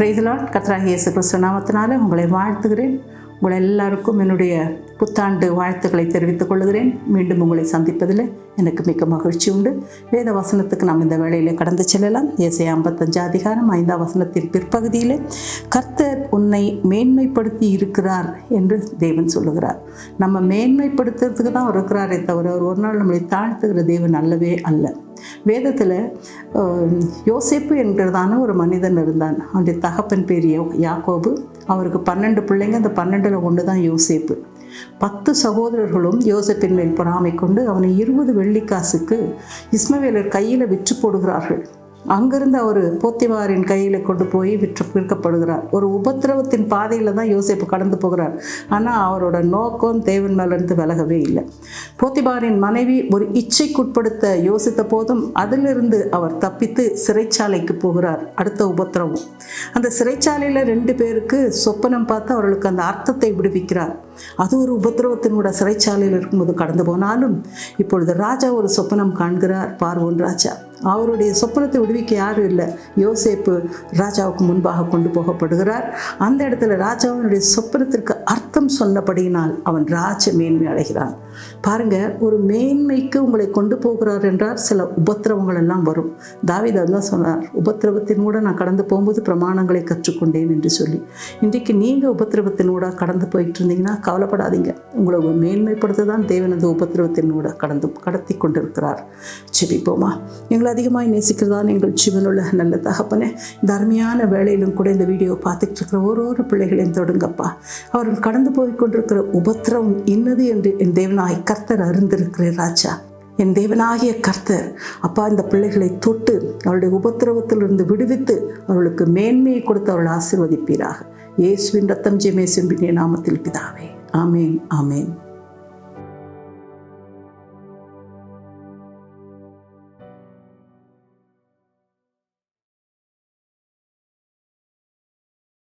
பிரைதலாட் கத்ராக இயேசு கிறிஸ்து நாமத்தினால உங்களை வாழ்த்துகிறேன். உங்களை எல்லாருக்கும் என்னுடைய புத்தாண்டு வாழ்த்துக்களை தெரிவித்துக் கொள்கிறேன். மீண்டும் உங்களை சந்திப்பதில் எனக்கு மிக்க மகிழ்ச்சி உண்டு. வேத வசனத்துக்கு நாம் இந்த வேளையில் கடந்து செல்லலாம். ஏசை ஐம்பத்தஞ்சு அதிகாரம் ஐந்தாம் வசனத்தின் பிற்பகுதியில் கர்த்தர் உன்னை மேன்மைப்படுத்தி இருக்கிறார் என்று தேவன் சொல்லுகிறார். நம்ம மேன்மைப்படுத்துறதுக்கு தான் அவர் இருக்கிறாரே தவிர அவர் ஒரு நாள் நம்மளை தாழ்த்துகிற தேவன் அல்லவே அல்ல. வேதத்தில் யோசேப்பு என்கிறதான ஒரு மனிதன் இருந்தான். அவனுடைய தகப்பன் பேர் யோ யாக்கோபு. அவருக்கு பன்னெண்டு பிள்ளைங்க அந்த பன்னெண்டில் ஒன்று தான் யோசேப்பு. பத்து சகோதரர்களும் யோசேப்பின் மேல் பொறாமை கொண்டு அவனை இருபது வெள்ளிக்காசுக்கு இஸ்மவேலர் கையில் விற்று போடுகிறார்கள். அங்கிருந்து அவர் போத்திவாரின் கையில் கொண்டு போய் விற்று விற்கப்படுகிறார். ஒரு உபத்திரவத்தின் பாதையில் தான் யோசிப்பு கடந்து போகிறார். ஆனால் அவரோட நோக்கம் தேவன் மேலேருந்து விலகவே இல்லை. போத்திபாரின் மனைவி ஒரு இச்சைக்குட்படுத்த யோசித்த போதும் அதிலிருந்து அவர் தப்பித்து சிறைச்சாலைக்கு போகிறார். அடுத்த உபத்திரவம். அந்த சிறைச்சாலையில் ரெண்டு பேருக்கு சொப்பனம் பார்த்து அவர்களுக்கு அந்த அர்த்தத்தை விடுவிக்கிறார். அது ஒரு உபத்திரவத்தினோட சிறைச்சாலையில் இருக்கும்போது கடந்து போனாலும் இப்பொழுது ராஜா ஒரு சொப்பனம் காண்கிறார். பார்வோன் ராஜா. அவருடைய சொப்பனத்தை விடுவிக்க யாரும் இல்லை. யோசேப்பு ராஜாவுக்கு முன்பாக கொண்டு போகப்படுகிறார். அந்த இடத்துல ராஜாவினுடைய சொப்பனத்திற்கு அர்த்தம் சொன்னபடியினால் அவன் ராஜ மேன்மை அடைகிறான். பாருங்க ஒரு மேன்மைக்கு உங்களை கொண்டு போகிறார் என்றால் சில உபத்திரவங்கள் எல்லாம் வரும். தாவிதர் தான் சொன்னார் உபத்திரவத்தின் கூட நான் கடந்து போகும்போது பிரமாணங்களை கற்றுக்கொண்டேன் என்று சொல்லி. இன்றைக்கு நீங்கள் உபத்திரவத்தின் கூட கடந்து போயிட்டு இருந்தீங்கன்னா கவலைப்படாதீங்க. உங்களை மேன்மைப்படுத்த தான் தேவனது உபத்திரவத்தினூட உபத்திரவத்தின் கூட கடந்து கடத்தி கொண்டிருக்கிறார். செபிப்போமா எங்களை அதிகமாக நேசிக்கிறதான் எங்கள் ஜீவனுள்ள நல்ல தகப்பனே இந்த அருமையான வேலையிலும் கூட இந்த வீடியோ பார்த்துட்டு இருக்கிற ஒரு ஒரு பிள்ளைகளையும் தொடுங்கப்பா. அவர்கள் கடந்து போய் கொண்டிருக்கிற உபத்திரவம் இன்னது என்று என் தேவனாய் கர்த்தர் அறிந்திருக்கிறேன் ராஜா. என் தேவனாகிய கர்த்தர் அப்பா இந்த பிள்ளைகளை தொட்டு அவருடைய உபத்திரவத்திலிருந்து விடுவித்து அவர்களுக்கு மேன்மையை கொடுத்து அவர்கள் ஆசிர்வதிப்பீராக. இயேசுவின் ரத்தம் ஜெமேசுவின் நாமத்தில் பிதாவே. ஆமேன் ஆமேன்.